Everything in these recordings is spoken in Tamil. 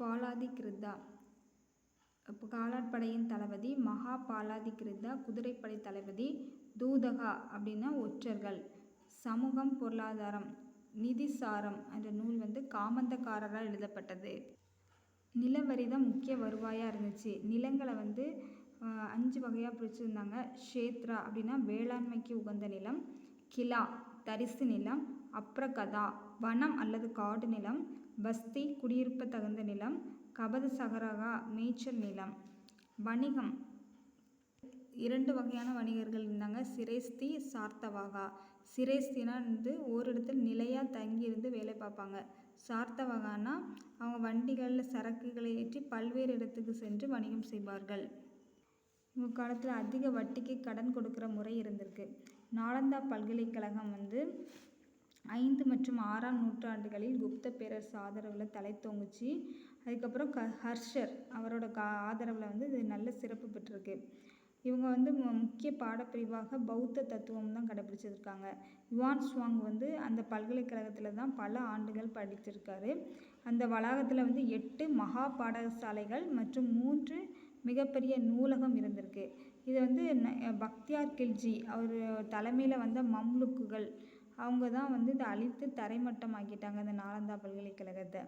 பாலாதிகிருத்தா இப்போ காலாட்படையின் தளபதி மகா பாலாதிகிருத்தா குதிரைப்படை தளபதி தூதகா அப்படின்னா ஒற்றர்கள். சமூகம் பொருளாதாரம் நிதிசாரம் என்ற நூல் வந்து காமந்தக்காரரால் எழுதப்பட்டது. நிலவரி தான் முக்கிய வருவாயாக இருந்துச்சு. நிலங்களை வந்து அஞ்சு வகையாக பிரிச்சிருந்தாங்க. க்ஷேத்ரா அப்படின்னா வேளாண்மைக்கு உகந்த நிலம் கிலா தரிசு நிலம் அப்ரகதா வனம் அல்லது காடு நிலம் பஸ்தி குடியிருப்பு தகுந்த நிலம் கபது சகரகா மேய்ச்சல் நிலம். வணிகம். இரண்டு வகையான வணிகர்கள் இருந்தாங்க. சிரேஸ்தி சார்த்தவாகா. சிரேஸ்தினா வந்து ஓரிடத்தில் நிலையாக தங்கியிருந்து வேலை பார்ப்பாங்க. சார்த்தவாகானா அவங்க வண்டிகளில் சரக்குகளை ஏற்றி பல்வேறு இடத்துக்கு சென்று வணிகம் செய்வார்கள். இவங்க காலத்தில் அதிக வட்டிக்கு கடன் கொடுக்குற முறை இருந்திருக்கு. நாலந்தா பல்கலைக்கழகம் வந்து ஐந்து மற்றும் ஆறாம் நூற்றாண்டுகளில் குப்த பேரரசு ஆதரவில் தலைத்தோங்குச்சு அதுக்கப்புறம் க ஹர்ஷர் அவரோட கா ஆதரவில் வந்து இது நல்ல சிறப்பு பெற்றிருக்கு. இவங்க வந்து மு- முக்கிய பாடப்பிரிவாக பௌத்த தத்துவம் தான் கடைபிடிச்சிருக்காங்க யுவான் சுவாங் வந்து அந்த பல்கலைக்கழகத்தில் தான் பல ஆண்டுகள் படிச்சிருக்காரு. அந்த வளாகத்தில் வந்து எட்டு மகா பாடசாலைகள் மற்றும் மூன்று மிகப்பெரிய நூலகம் இருந்திருக்கு. இது வந்து பக்தியார் கில்ஜி அவர் தலைமையில் வந்த மம்லுக்குகள் அவங்க தான் வந்து இதை அழித்து தரைமட்டமாக்கிட்டாங்க இந்த நாலந்தா பல்கலைக்கழகத்தை.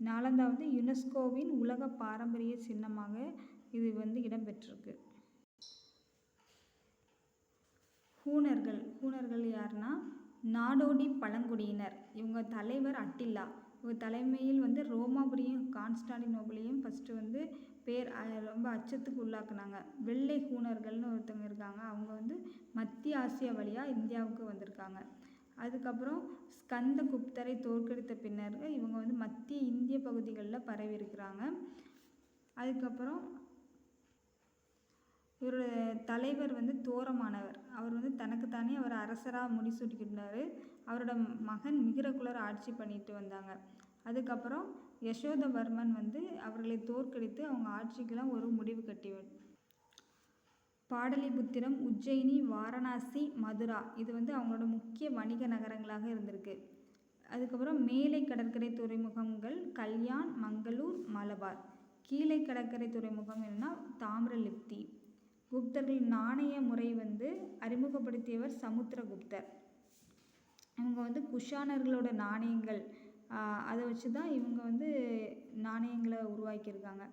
நாலந்தா வந்து யுனெஸ்கோவின் உலக பாரம்பரிய சின்னமாக இது வந்து இடம்பெற்றிருக்கு. ஹூணர்கள் ஹூணர்கள் யாருன்னா? நாடோடி பழங்குடியினர். இவங்க தலைவர் அட்டில்லா. இவங்க தலைமையில் வந்து ரோமாபுரியும் கான்ஸ்டாண்டினோபிளையும் ஃபஸ்ட்டு வந்து பேர் ரொம்ப அச்சத்துக்கு உள்ளாக்குனாங்க. வெள்ளை ஹூணர்கள்னு ஒருத்தவங்க இருக்காங்க. அவங்க வந்து மத்திய ஆசியா வழியாக இந்தியாவுக்கு வந்திருக்காங்க. அதுக்கப்புறம் ஸ்கந்தகுப்தரை தோற்கடித்த பின்னர் இவங்க வந்து மத்திய இந்திய பகுதிகளில் பரவி இருக்கிறாங்க அதுக்கப்புறம் இவரோட தலைவர் வந்து தோரமானவர். அவர் வந்து தனக்குத்தானே அவர் அரசராக முடிசூட்டிக்கிட்டார். அவரோட மகன் மிகிரகுலர் ஆட்சி பண்ணிட்டு வந்தாங்க. அதுக்கப்புறம் யசோதவர்மன் வந்து அவர்களை தோற்கடித்து அவங்க ஆட்சிக்கெல்லாம் ஒரு முடிவு கட்டி பாடலிபுத்திரம் உஜ்ஜயினி வாரணாசி மதுரா. இது வந்து அவங்களோட முக்கிய வணிக நகரங்களாக இருந்திருக்கு. அதுக்கப்புறம் மேலை கடற்கரை துறைமுகங்கள் கல்யாண் மங்களூர் மலபார். கீழே கடற்கரை துறைமுகம் என்னன்னா தாமிரலிப்தி. குப்தர்கள் நாணய முறை வந்து அறிமுகப்படுத்தியவர் சமுத்திரகுப்தர். இவங்க வந்து குஷானர்களோட நாணயங்கள் அதை வச்சு தான் இவங்க வந்து நாணயங்களை உருவாக்கியிருக்காங்க.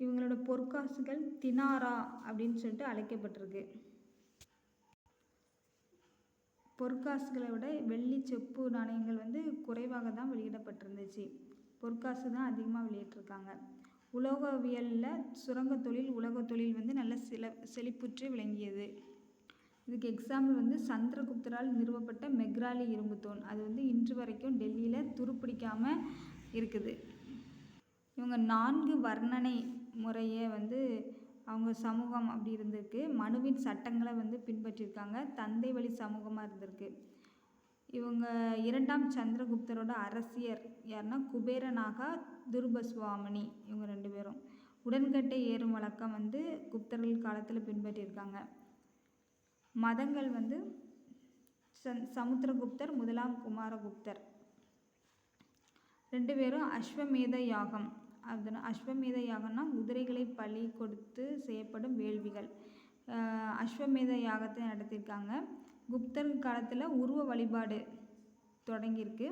இவங்களோட பொற்காசுகள் தினாரா அப்படின்னு சொல்லிட்டு அழைக்கப்பட்டிருக்கு. பொற்காசுகளை விட வெள்ளி செப்பு நாணயங்கள் வந்து குறைவாக தான் வெளியிடப்பட்டிருந்துச்சு. பொற்காசு தான் அதிகமாக வெளியிட்டிருக்காங்க. உலோகவியலில் சுரங்கத் தொழில் உலக தொழில் வந்து நல்ல சில செழிப்புற்று விளங்கியது. இதுக்கு எக்ஸாம்பிள் வந்து சந்திரகுப்தரால் நிறுவப்பட்ட மெக்ராலி இரும்பு அது வந்து இன்று வரைக்கும் டெல்லியில் துருப்பிடிக்காமல் இருக்குது. இவங்க நான்கு வர்ணனை முறையே வந்து அவங்க சமூகம் அப்படி இருந்திருக்கு. மனுவின் சட்டங்களை வந்து பின்பற்றியிருக்காங்க. தந்தை வழி சமூகமாக இருந்திருக்கு. இவங்க இரண்டாம் சந்திரகுப்தரோட அரசியர் யாருன்னா குபேரனாகா துர்பஸ்வாமினி இவங்க ரெண்டு பேரும். உடன்கட்டை ஏறும் வழக்கம் வந்து குப்தர்கள் காலத்தில் பின்பற்றியிருக்காங்க. மதங்கள் வந்து சந் சமுத்திரகுப்தர் முதலாம் குமாரகுப்தர். ரெண்டு பேரும் அஸ்வமேத யாகம். அதன் அஸ்வமேத யாகம்னா குதிரைகளை பலி கொடுத்து செய்யப்படும் வேள்விகள். அஸ்வமேத யாகத்தை நடத்தியிருக்காங்க. குப்தர் காலத்தில் உருவ வழிபாடு தொடங்கியிருக்கு.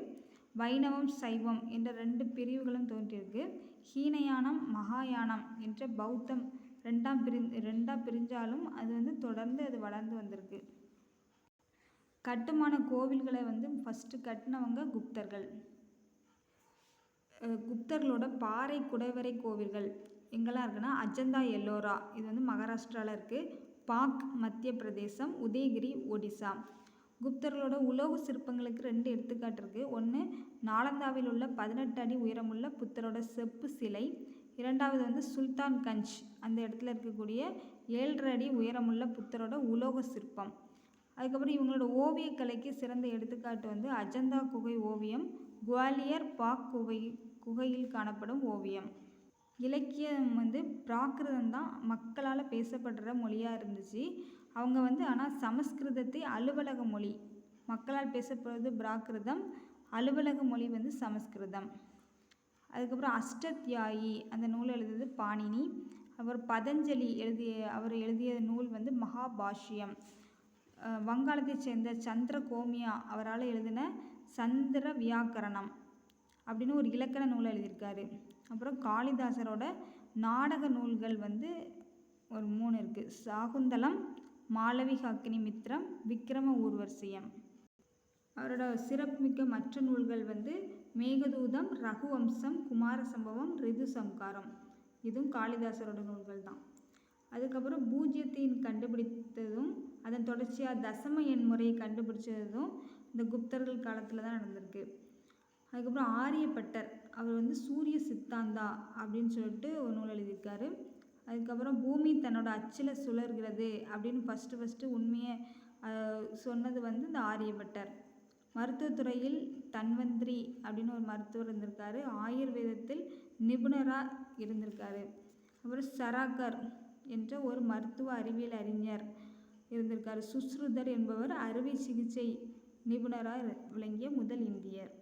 வைணவம் சைவம் என்ற ரெண்டு பிரிவுகளும் தோன்றியிருக்கு. ஹீனயானம் மகாயானம் என்ற பௌத்தம் ரெண்டாம் பிரி ரெண்டாக பிரிஞ்சாலும் அது வந்து தொடர்ந்து அது வளர்ந்து வந்திருக்கு. கட்டுமான கோவில்களை வந்து ஃபஸ்ட்டு கட்டினவங்க குப்தர்கள். குப்தர்களோட பாறை குடைவரை கோவில்கள் எங்கெல்லாம் இருக்குன்னா அஜந்தா எல்லோரா. இது வந்து மகாராஷ்டிராவில் இருக்குது பாக் மத்திய பிரதேசம் உதயகிரி ஒடிசா. குப்தர்களோட உலோக சிற்பங்களுக்கு ரெண்டு எடுத்துக்காட்டு இருக்குது ஒன்று நாலந்தாவில் உள்ள பதினெட்டு அடி உயரமுள்ள புத்தரோட செப்பு சிலை. இரண்டாவது வந்து சுல்தான் கஞ்ச். அந்த இடத்துல இருக்கக்கூடிய ஏழரை அடி உயரமுள்ள புத்தரோட உலோக சிற்பம். அதுக்கப்புறம் இவங்களோட ஓவியக்கலைக்கு சிறந்த எடுத்துக்காட்டு வந்து அஜந்தா குகை ஓவியம். குவாலியர் பாக் குகை குகையில் காணப்படும் ஓவியம். இலக்கியம் வந்து பிராகிருதம் தான் மக்களால் பேசப்படுற மொழியாக இருந்துச்சு. அவங்க வந்து ஆனால் சமஸ்கிருதத்தை அலுவலக மொழி. மக்களால் பேசப்படுறது பிராகிருதம். அலுவலக மொழி வந்து சமஸ்கிருதம். அதுக்கப்புறம் அஷ்டத்யாயி அந்த நூல் எழுதியது பாணினி. அப்புறம் பதஞ்சலி எழுதிய அவர் எழுதிய நூல் வந்து மகாபாஷ்யம். வங்காளத்தைச் சேர்ந்த சந்திர கோமியா அவரால் எழுதின சந்திர வியாக்கரணம் அப்படின்னு ஒரு இலக்கண நூல் எழுதியிருக்காரு. அப்புறம் காளிதாசரோட நாடக நூல்கள் வந்து ஒரு மூணு இருக்குது சாகுந்தலம் மாளவிக அக்னிமித்திரம் விக்ரம ஊர்வசியம். அவரோட சிறப்புமிக்க மற்ற நூல்கள் வந்து மேகதூதம் ரகுவம்சம் குமார சம்பவம் ரிது சம்காரம். இதுவும் காளிதாசரோட நூல்கள் தான். அதுக்கப்புறம் பூஜ்ஜியத்தின் கண்டுபிடித்ததும் அதன் தொடர்ச்சியாக தசம எண் முறையை கண்டுபிடிச்சதும் இந்த குப்தர்கள் காலத்தில் தான் நடந்திருக்கு. அதுக்கப்புறம் ஆரியப்பட்டர் அவர் வந்து சூரிய சித்தாந்தா அப்படின்னு சொல்லிட்டு ஒரு நூல் எழுதியிருக்காரு. அதுக்கப்புறம் பூமி தன்னோட அச்சில் சுழர்கிறது அப்படின்னு ஃபஸ்ட்டு ஃபஸ்ட்டு உண்மையை சொன்னது வந்து இந்த ஆரியப்பட்டர். மருத்துவத்துறையில் தன்வந்திரி அப்படின்னு ஒரு மருத்துவர் இருந்திருக்காரு. ஆயுர்வேதத்தில் நிபுணராக இருந்திருக்காரு. அப்புறம் சராகர் என்ற ஒரு மருத்துவ அறிவியல் அறிஞர் இருந்திருக்காரு. சுஸ்ருதர் என்பவர் அறுவை சிகிச்சை நிபுணராக விளங்கிய முதல் இந்தியர்.